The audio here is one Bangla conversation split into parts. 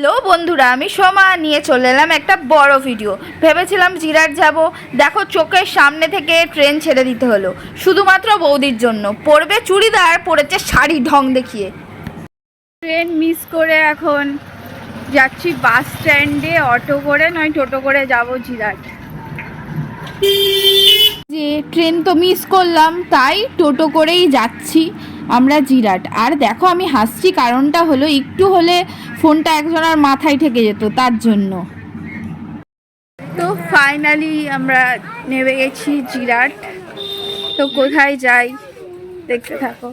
হ্যালো বন্ধুরা আমি সোমা। নিয়ে চলে এলাম একটা বড় ভিডিও ভেবেছিলাম জিরাট যাব। দেখো চোখের সামনে থেকে ট্রেন ছেড়ে দিতে হলো। শুধুমাত্র বৌদির জন্য। পরবে চুড়িদার পরেছে শাড়ি ঢং দেখিয়ে। ট্রেন মিস করে এখন যাচ্ছি বাস স্ট্যান্ডে অটো করে নয় টোটো করে যাব জিরাট। যে ট্রেন তো মিস করলাম তাই টোটো করেই যাচ্ছি। আমরা জিরাট। আর দেখো আমি হাসছি, কারণটা হলো একটু হলে ফোনটা একজনের মাথায় ঠেকে যেত, তার জন্য। তো ফাইনালি আমরা নেমে গেছি জিরাট। তো কোথায় যাই, দেখতে থাকো।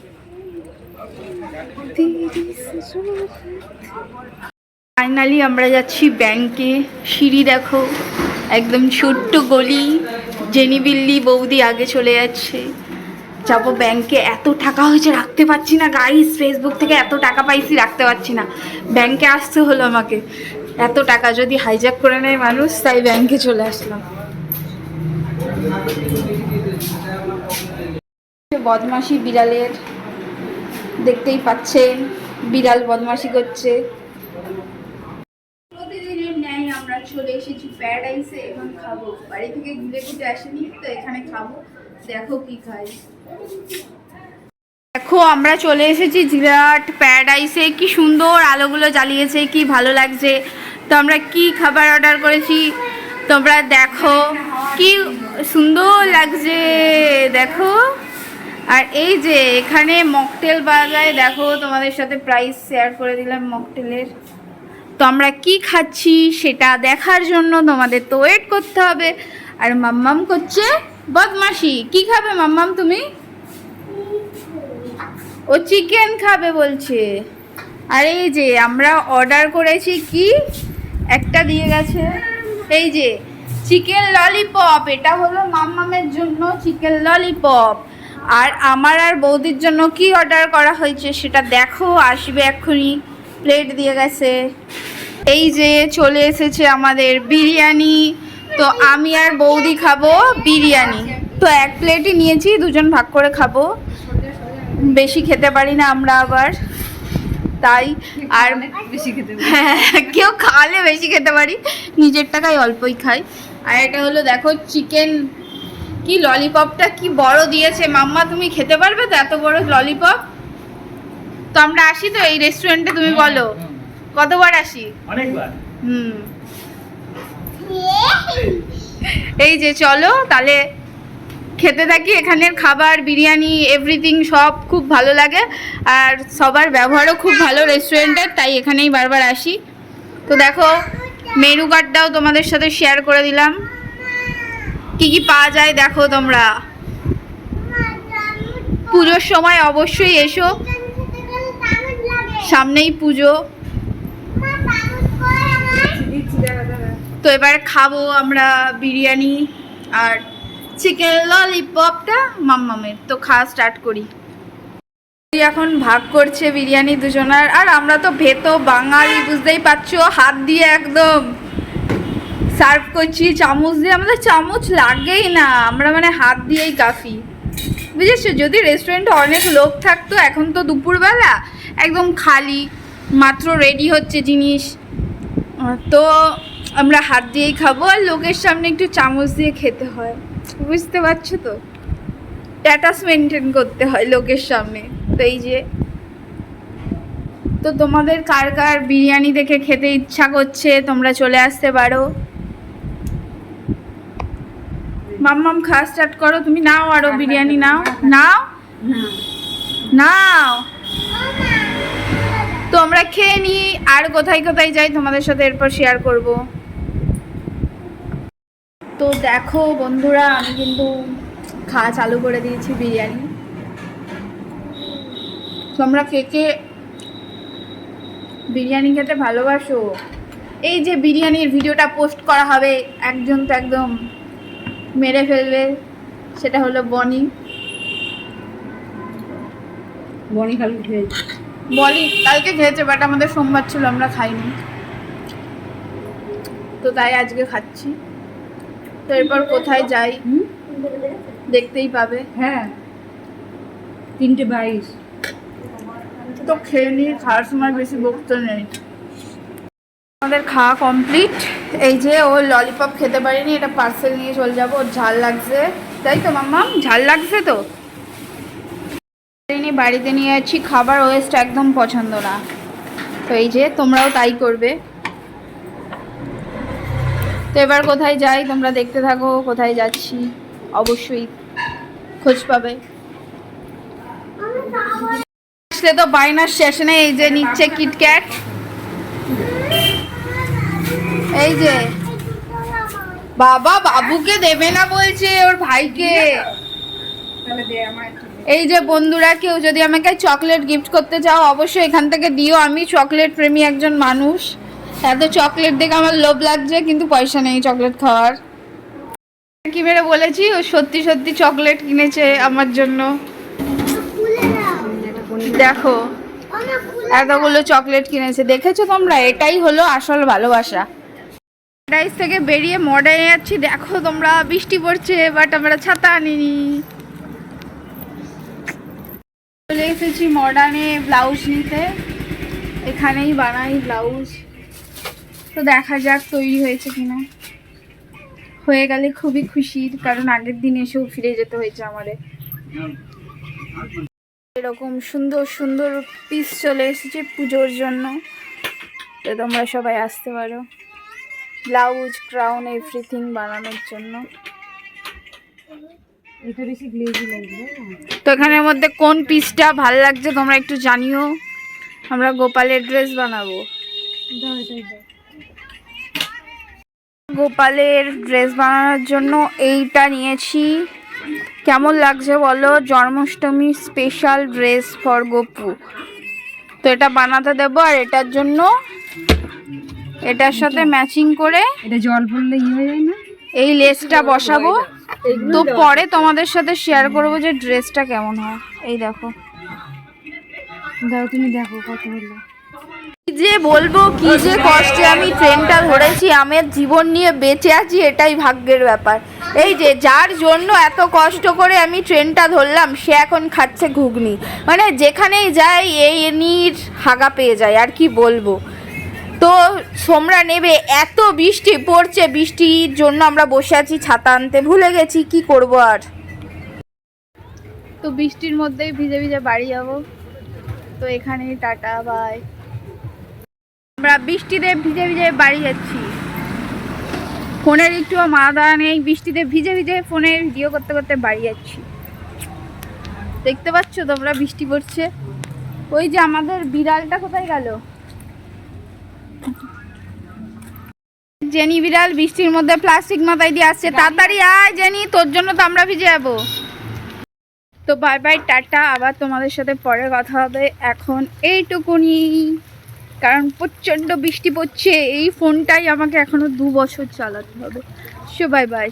ফাইনালি আমরা যাচ্ছি ব্যাংকে। সিঁড়ি দেখো, একদম ছোট্ট গলি। জেনি বিল্লি বৌদি আগে চলে যাচ্ছে। যাব ব্যাংকে এত টাকা হয়েছে রাখতে পারছি না গাইস ফেসবুক থেকে এত টাকা পাইছি রাখতে পারছি না। ব্যাংকে আসতে হলো আমাকে। এত টাকা যদি হাইজ্যাক করে নেয় মানুষ তাই ব্যাংকে চলে আসলাম। বদমাসি বিড়ালের দেখতেই পাচ্ছেন বিড়াল বদমাসি করছে। প্রতিদিনের ন্যায় আমরা চলে এসেছি প্যারাডাইসে এখন খাব। বাড়ি থেকে ঘুরে ঘুরে আসেনি তো এখানে খাব। দেখো কি খাই দেখো, আমরা চলে এসেছি জিরাট প্যারাডাইসে। কি সুন্দর আলোগুলো জ্বালিয়েছে, কি ভালো লাগছে। তো আমরা কি খাবার অর্ডার করেছি? তোমরা দেখো, কি সুন্দর লাগছে, দেখো। আর এই যে, এখানে মকটেল পাওয়া যায় দেখো, তোমাদের সাথে প্রাইস শেয়ার করে দিলাম মকটেলের। তো আমরা কি খাচ্ছি, সেটা দেখার জন্য তোমাদের তো ওয়েট করতে হবে। আর মাম্মাম করছে। বদমাসি কি খাবে মাম্মাম তুমি? ও চিকেন খাবে বলছে। আর এই যে আমরা অর্ডার করেছি কি? একটা দিয়ে গেছে। এই যে চিকেন ললিপপ এটা হলো মাম্মামের জন্য চিকেন ললিপপ আর আমার আর বৌদির জন্য কি অর্ডার করা হয়েছে সেটা দেখো, আসবে এক্ষুনি। প্লেট দিয়ে গেছে। এই যে চলে এসেছে আমাদের বিরিয়ানি। তো আমি আর বৌদি খাব বিরিয়ানি। তো এক প্লেটই নিয়েছি দুজন ভাগ করে খাব। বেশি খেতে পারি না আমরা আবার। তাই আর বেশি খেতে হ্যাঁ কেউ খাওয়ালে বেশি খেতে পারি। নিজের টাকায় অল্পই খাই। আর এটা হলো দেখো চিকেন কি ললিপপটা কি বড় দিয়েছে। মাম্মা তুমি খেতে পারবে তো এত বড় ললিপপ তো আমরা আসি তো এই রেস্টুরেন্টে তুমি বলো। কতবার আসি? অনেকবার। হুম। এই যে চলো, তাহলে খেতে থাকি। এখানের খাবার, বিরিয়ানি এভরিথিং সব খুব ভালো লাগে। আর সবার ব্যবহারও খুব ভালো রেস্টুরেন্টের তাই এখানেই বারবার আসি। তো দেখো, মেনু কার্ডটাও তোমাদের সাথে শেয়ার করে দিলাম। কি কি পাওয়া যায় দেখো তোমরা। পুজোর সময় অবশ্যই এসো। সামনেই পুজো। তো এবার খাব আমরা বিরিয়ানি আর চিকেন ললিপপটা মাম্মামের। তো খাওয়া স্টার্ট করি। এখন ভাগ করছে বিরিয়ানি দুজনার। আর আমরা তো ভেতো বাঙালি, বুঝতেই পারছ? হাত দিয়ে একদম সার্ভ করছি। চামচ দিয়ে আমাদের চামচ লাগেই না। আমরা মানে হাত দিয়েই কাফি। বুঝেছ? যদি রেস্টুরেন্টে অনেক লোক থাকতো, এখন তো দুপুরবেলা একদম খালি। মাত্র রেডি হচ্ছে জিনিস। তো আমরা হাত দিয়েই খাব আর লোকের সামনে একটু চামচ দিয়ে খেতে হয়। বুঝতে পারছ তো? স্ট্যাটাস মেনটেন করতে হয় লোকের সামনে। তো এই যে তো তোমাদের কার কার বিরিয়ানি দেখে খেতে ইচ্ছা করছে তোমরা চলে আসতে পারো। মাম্মাম খাওয়া স্টার্ট করো। তুমি নাও আরও বিরিয়ানি নাও। নাও? নাও। তো আমরা খেয়ে নিই আর কোথায় কোথায় যাই তোমাদের সাথে এরপর শেয়ার করব। তো দেখো বন্ধুরা আমি কিন্তু খাওয়া চালু করে দিয়েছি বিরিয়ানি। তোমরা কে কে বিরিয়ানি খেতে ভালোবাসো? এই যে বিরিয়ানির ভিডিওটা পোস্ট করা হবে একজন তো একদম মেরে ফেলবে সেটা হলো বনি। বনি খালি খেয়েছে। বলি কালকে খেয়েছে বাট আমাদের সোমবার ছিল আমরা খাইনি। তো তাই আজকে খাচ্ছি। তো এরপর কোথায় যাই? দেখতেই পাবে। হ্যাঁ। তিনটে বাইশ। তো খেয়ে নিয়ে খাওয়ার সময় বেশি বকতে নেই। আমাদের খাওয়া কমপ্লিট এই যে ও ললিপপ খেতে পারিনি এটা পার্সেল নিয়ে চলে যাব। ওর ঝাল লাগছে। তাই তো মাম্মা? ঝাল লাগছে তো? বাড়িতে নিয়ে যাচ্ছি। খাবার ওয়েস্ট একদম পছন্দ না। তো এই যে তোমরাও তাই করবে। তো এবার কোথায় যাই? তোমরা দেখতে থাকো, কোথায় যাচ্ছি? অবশ্যই খোঁজ পাবে। তো বাইনার নেই, এই যে নিচ্ছে কিটক্যাট এই যে। বাবা, বাবুকে দেবে না বলছে ওর ভাইকে। এই যে বন্ধুরা, কেউ যদি আমাকে চকলেট গিফট করতে চাও, অবশ্যই এখান থেকে দিও। আমি চকলেট প্রেমী একজন মানুষ। এত চকলেট দেখে আমার লোভ লাগছে, কিন্তু পয়সা নেই চকলেট খাওয়ার। কি মেরে বলেছি, ও সত্যি সত্যি চকলেট কিনেছে আমার জন্য। দেখো, এতগুলো চকলেট কিনেছে। দেখেছ তোমরা? এটাই হলো আসল ভালোবাসা। প্যারাডাইস থেকে বেরিয়ে মডার্নে যাচ্ছি। দেখো তোমরা, বৃষ্টি পড়ছে বাট আমরা ছাতা আনিনি। চলে এসেছি মডার্নে ব্লাউজ নিতে। এখানেই বানাই ব্লাউজ তো দেখা যাক তৈরি হয়েছে কিনা। হয়ে গেলে খুবই খুশির কারণ আগের দিন এসেও ফিরে যেতে হয়েছে আমাদের। এরকম সুন্দর সুন্দর পিস চলে এসেছে পুজোর জন্য। তো তোমরা সবাই আসতে পারো। ব্লাউজ ক্রাউন এভরিথিং বানানোর জন্য? তো এখানের মধ্যে কোন পিসটা ভালো লাগছে তোমরা একটু জানিও। আমরা গোপালের ড্রেস বানাবো। গোপালের ড্রেস বানানোর জন্য এইটা নিয়েছি। কেমন লাগছে বলো? Janmashtami special dress for Gopu. তো এটা বানাতে দেবো আর এটার জন্য এটার সাথে ম্যাচিং করে এটা জল পড়লে ইয়ে হয়ে যায় না? এই লেসটা বসাবো। তো পরে তোমাদের সাথে শেয়ার করব যে ড্রেসটা কেমন হয়। এই দেখো। দাও তুমি দেখো কত হলো। যে বলব, কি যে কষ্টে আমি ট্রেনটা ধরেছি, আমার জীবন নিয়ে বেঁচে আছি, এটাই ভাগ্যের ব্যাপার। এই যে, যার জন্য এত কষ্ট করে আমি ট্রেনটা ধরলাম, সে এখন খাচ্ছে ঘুগনি। মানে যেখানেই যাই এই নির হাগা পেয়ে যায়, আর কি বলব। তো তোমরা নেবে, এত বৃষ্টি পড়ছে, বৃষ্টির জন্য আমরা বসে আছি, ছাতা আনতে। ভুলে গেছি, কি করব আর? তো বৃষ্টির মধ্যেই ভিজে ভিজে বাড়ি যাব। তো এখানেই টাটা বাই আমরা বৃষ্টিতে ভিজে ভিজে বাড়ি যাচ্ছি। ফোনের একটু মা দাঁড়া নেই বৃষ্টিতে ভিজে ভিজে ফোনে ভিডিও করতে করতে বাড়ি যাচ্ছি। দেখতে পাচ্ছ তোমরা বৃষ্টি পড়ছে। ওই যে আমাদের বিড়ালটা কোথায় গেল? জেনি বিড়াল বৃষ্টির মধ্যে প্লাস্টিক মাথায় দিয়ে আসছে। তাড়াতাড়ি আয় জেনি তোর জন্য তো আমরা ভিজে যাব। তো বাই বাই টাটা। আবার তোমাদের সাথে পরে কথা হবে। এখন এইটুকুনি। কারণ প্রচণ্ড বৃষ্টি পড়ছে, এই ফোনটাই আমাকে এখনও দু বছর চালাতে হবে। So bye bye